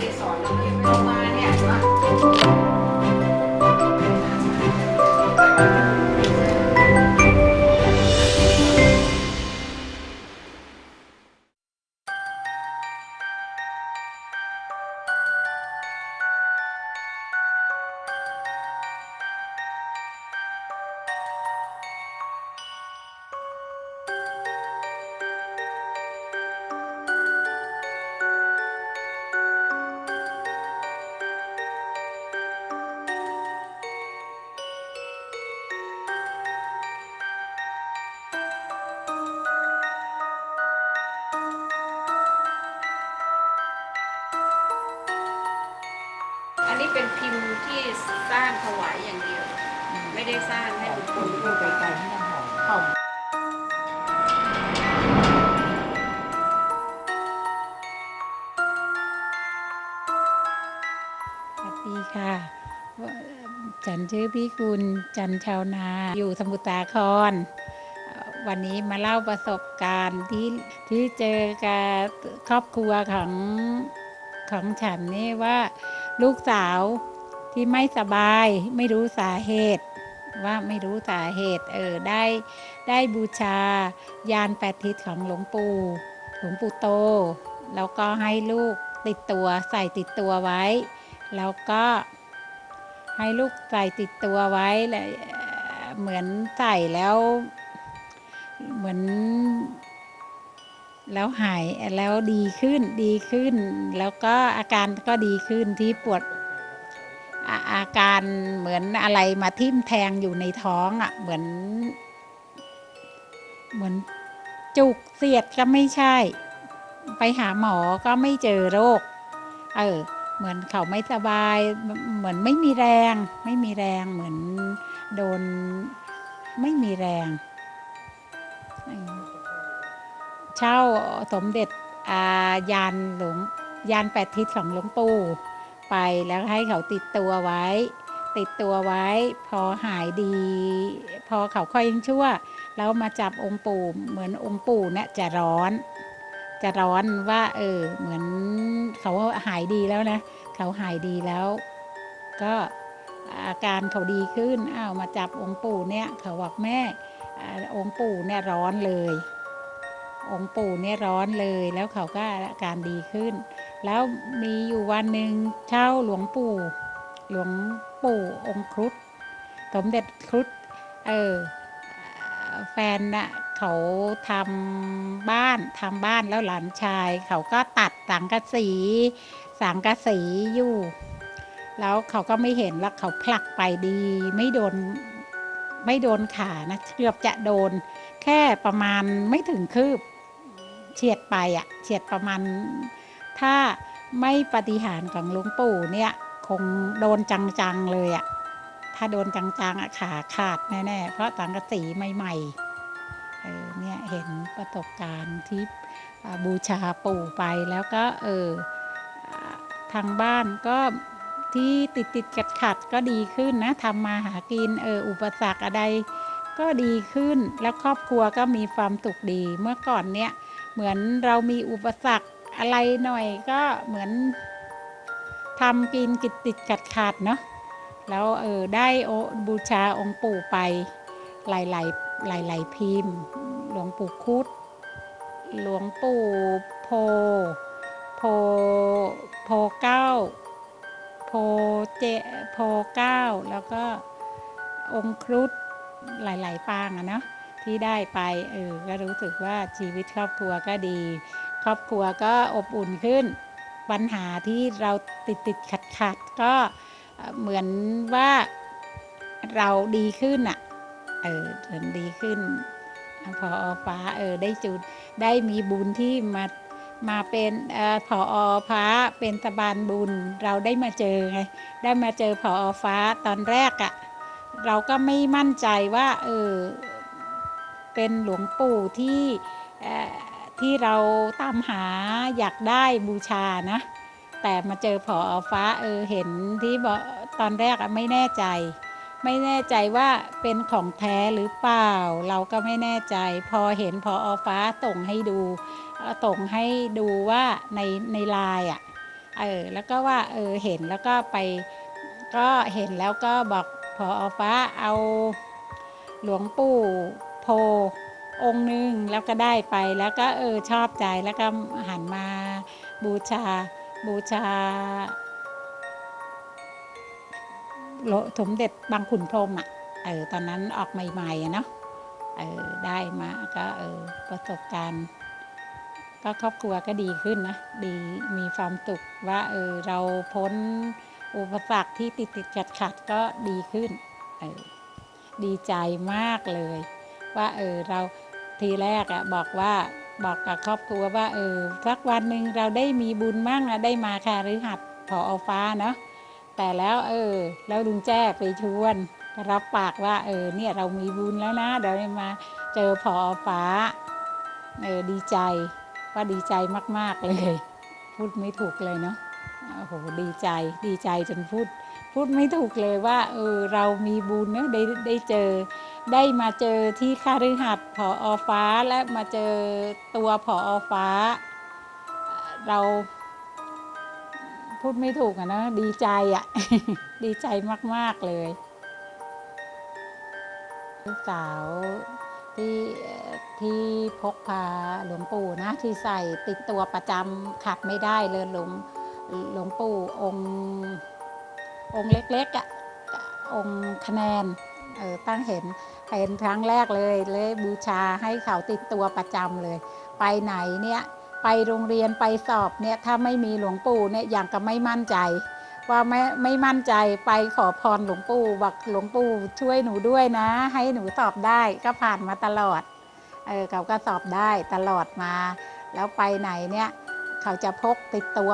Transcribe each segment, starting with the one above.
เก ที่สร้างถวายอย่างเดียว ไม่ได้สร้างให้บุคคลทั่วไปไกลที่น้ำหอมเข้าสวัสดีค่ะฉันชื่อพี่คุณจันชาวนา อยู่สมุทรสาครเอ่อวันนี้มาเล่าประสบการณ์ที่ที่เจอกับครอบครัวของของฉันนี่ว่าลูกสาว ที่ไม่สบายไม่รู้สาเหตุ ว่าไม่รู้สาเหตุเออได้ได้บูชายานแปดทิศของหลวงปู่หลวงปู่โต แล้วก็ให้ลูกติดตัวใส่ติดตัวไว้ แล้วก็ให้ลูกใส่ติดตัวไว้แล้วเอ่อเหมือนใส่แล้ว เหมือน แล้วหายแล้วดีขึ้นดีขึ้น แล้วก็อาการก็ดีขึ้นที่ปวด อาการเหมือนอะไรมาทิ่มแทงอยู่ในท้องอะ่ะ เหมือน เหมือนจุกเสียดก็ไม่ใช่ ไปหาหมอก็ไม่เจอโรค เออ เหมือนเขาไม่สบาย เหมือนไม่มีแรง ไม่มีแรง เหมือนโดนไม่มีแรง เช่าสมเด็จอายานหลวงยานแปดทิศของหลวงปู่ ไปแล้วให้เขาติดตัวไว้ ติดตัวไว้ พอหายดี พอเขาค่อยยังชั่ว แล้วมาจับองค์ปู่เหมือนองค์ปู่เนี่ยจะร้อน จะร้อนว่าเออเหมือนเขาหายดีแล้วนะ เขาหายดีแล้ว ก็อาการเขาดีขึ้นอ้าวมาจับองค์ปู่เนี่ยเขาบอกแม่อ่าองค์ปู่เนี่ยร้อนเลย องค์ปู่เนี่ยร้อนเลยแล้วเขาก็อาการดีขึ้น แล้วมีอยู่วันหนึ่งเช่าหลวงปู่ หลวงปู่องค์ครุฑสมเด็จครุฑเออแฟนน่ะเขาทำบ้านทำบ้านแล้วหลานชาย เขาก็ตัดสังกะสี สังกะสีอยู่ แล้วเขาก็ไม่เห็นแล้วเขาผลักไปดี ไม่โดนไม่โดนขานะเกือบจะโดนแค่ประมาณไม่ถึงคืบ ฉียดไปอะเฉียดประมาณ ถ้าไม่ปฏิหารของหลวงปู่เนี่ยคงโดนจังๆเลยอะถ้าโดนจังๆอะขาขาดแน่ๆเพราะสังกะสีใหม่ๆเออเนี่ยเห็นประสบการณ์ที่บูชาปู่ไปแล้วก็เออทางบ้านก็ที่ติดติดขัดขัดก็ดีขึ้นนะทำมาหากินเอออุปสรรคอะไรก็ดีขึ้นแล้วครอบครัวก็มีความสุขดีเมื่อก่อนเนี่ย เหมือนเรามีอุปสรรคอะไรหน่อยก็เหมือนทำกินกิดติดขัดขาดเนาะแล้วเออได้โอบูชาองค์ปู่ไปหลายหลายหลายหลายพิมพ์ หลวงปู่คุด หลวงปู่โพ โพโพเก้าโพเจโพเก้าแล้วก็องค์ครุฑหลาย ๆ ปางอะเนาะ ที่ได้ไปเออก็รู้สึกว่าชีวิตครอบครัวก็ดี ครอบครัวก็อบอุ่นขึ้น ปัญหาที่เราติดติดขัดขัดก็เหมือนว่าเราดีขึ้นอะเออเหมือนดีขึ้นพอฟ้าเออได้จุดได้มีบุญที่มามาเป็นเอ่อพอฟ้าเป็นสะบานบุญเราได้มาเจอไงได้มาเจอพอฟ้าตอนแรกอะ่ะ เราก็ไม่มั่นใจว่า เออ เป็นหลวงปู่ที่ที่เราตามหาอยากได้บูชานะ แต่มาเจอพอฟ้าเออเห็นที่บอกตอนแรกไม่แน่ใจ ไม่แน่ใจว่าเป็นของแท้หรือเปล่า เราก็ไม่แน่ใจ พอเห็นพออฟ้าส่งให้ดูเอ่อส่งให้ดูว่าในในลน์อะเออแล้วก็ว่าเออเห็นแล้วก็ไปก็เห็นแล้วก็บอกพออฟ้าเอาหลวงปู่ องค์หนึ่งแล้วก็ได้ไปแล้วก็เออชอบใจแล้วก็หันมาบูชาบูชาโลสมเด็จบางขุนพรมอะเออตอนนั้นออกใหม่ๆอะเนาะเออได้มาก็เออประสบการณ์ก็ครอบครัวก็ดีขึ้นนะ ดีมีความสุขว่าเออเราพ้นอุปสรรคที่ติดติดขัดขัดก็ดีขึ้นเออดีใจมากเลย ว่าเออเราทีแรกอะบอกว่าบอกกับครอบครัวว่าเออสักวันหนึ่งเราได้มีบุญมั่งอะได้มาค่ะหรือหัดพออฟ้าเนาะแต่แล้วเออ แล้วลุงแจ้ไปชวนรับปากว่า เออเนี่ยเรามีบุญแล้วนะเดี๋ยวได้มาเจอพอฟ้าเออดีใจว่าดีใจมาก ๆ เลย พูดไม่ถูกเลยเนาะโอ้โหดีใจดีใจจนพูด พูดไม่ถูกเลยว่าเออเรามีบุญเนอะได้ได้เจอ ได้มาเจอที่คาฤหัสถ์ผออฟ้าและมาเจอตัวผออฟ้า เราพูดไม่ถูกอะนะดีใจอะดีใจมาก ๆ เลยลูกสาวที่ที่พกพาหลวงปู่นะที่ใส่ติดตัวประจำขาดไม่ได้เลยหลวงหลวงปู่องค์ องค์เล็กๆอะองค์คะแนนเออตั้งเห็นเห็นครั้งแรกเลยเลยบูชาให้เขาติดตัวประจำเลย ไปไหนเนี่ยไปโรงเรียนไปสอบเนี่ยถ้าไม่มีหลวงปู่เนี่ยอย่างก็ไม่มั่นใจ ว่าไม่ไม่มั่นใจไปขอพรหลวงปู่บอกหลวงปู่ช่วยหนูด้วยนะ ให้หนูสอบได้ก็ผ่านมาตลอดเออเขาก็สอบได้ตลอดมา แล้วไปไหนเนี่ยเขาจะพกติดตัว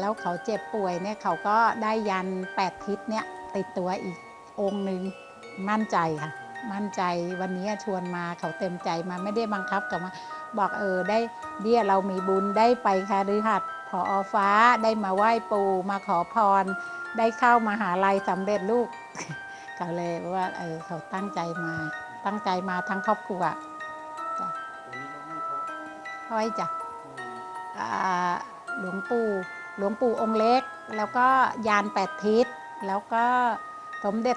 แล้วเขาเจ็บป่วยเนี่ยเขาก็ได้ยันแปดทิศเนี่ยติดตัวอีกองค์หนึ่งมั่นใจค่ะ มั่นใจวันนี้ชวนมาเขาเต็มใจมาไม่ได้บังคับกับมาบอกเออได้เดียเรามีบุญได้ไปคาฤหัสถ์พออฟ้าได้มาไหว้ปู่มาขอพร ได้เข้ามาหาลัยสำเร็จลูกเขาเลยว่าเออเขาตั้งใจมาตั้งใจมาทั้งครอบครัวจ้ะวันนี้น้องให้เขาห้อยจ้ะอืมอ่า หลวงปู่หลวงปู่องค์เล็ก แล้วก็ยานแปดทิศ แล้วก็สมเด็จ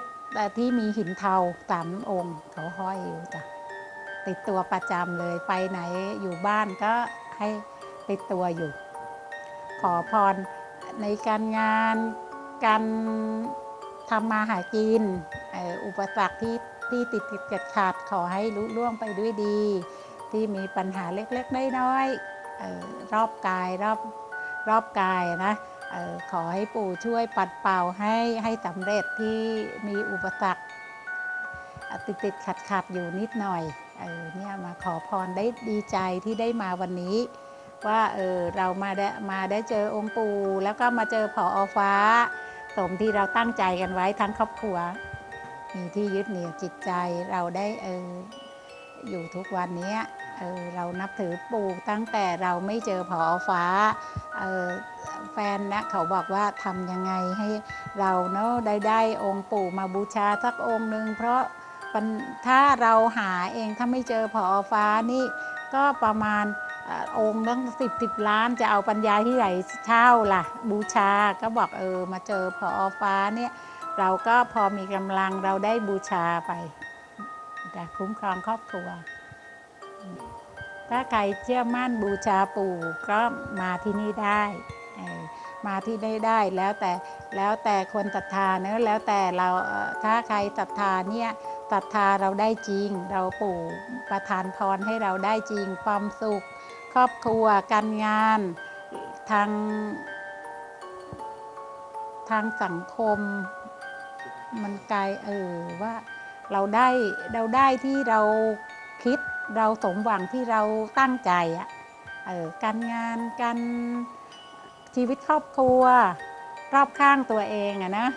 ที่มีหินเทาสามองค์เขาห้อยอยู่จ้ะติดตัวประจำเลยไปไหนอยู่บ้านก็ให้ติดตัวอยู่ ขอพรในการงานการทำมาหากินอุปสรรคที่ที่ติดติดขัดขาดขอให้ลุล่วงไปด้วยดี ที่มีปัญหาเล็กๆน้อยๆรอบกายรอบ รอบกายนะออขอให้ปู่ช่วยปัดเป่าให้ให้สำเร็จที่มีอุปสรรคติดติดขัดขัดๆอยู่นิดหน่อยเออเนี่ยมาขอพรได้ดีใจที่ได้มาวันนี้ ว่าเออเรามาได้มาได้เจอองค์ปู่แล้วก็มาเจอผออฟ้า สมที่เราตั้งใจกันไว้ทั้งครอบครัว มีที่ยึดเหนี่ยวจิตใจเราได้เอออยู่ทุกวันนี้ เออเรานับถือปู่ตั้งแต่เราไม่เจอผอฟ้าเออแฟนนะเขาบอกว่าทำยังไงให้เราเนาะได้ได้องค์ปู่มาบูชาสักองค์หนึ่งเพราะถ้าเราหาเองถ้าไม่เจอผอฟ้านี่ก็ประมาณอองค์ตั้งสิบสิบล้านจะเอาปัญญาที่ไหนเช่าล่ะ บูชาก็บอกเออมาเจอพอฟ้าเนี่ย เราก็พอมีกำลังเราได้บูชาไปจะคุ้มครองครอบครัว ถ้าใครเชื่อมั่นบูชาปู่ก็มาที่นี่ได้ มาที่นี่ได้แล้วแต่แล้วแต่คนศรัทธาเนอะแล้วแต่เราถ้าใครศรัทธาเนี่ยศรัทธาเราได้จริง เราปู่ประทานพรให้เราได้จริงความสุข ครอบครัวการงานทางทางสังคมมันไกลเออว่าเราได้เราได้ที่เราคิด เราสมหวังที่เราตั้งใจอะเออการงานการชีวิตครอบครัว รอบข้างตัวเองอะนะ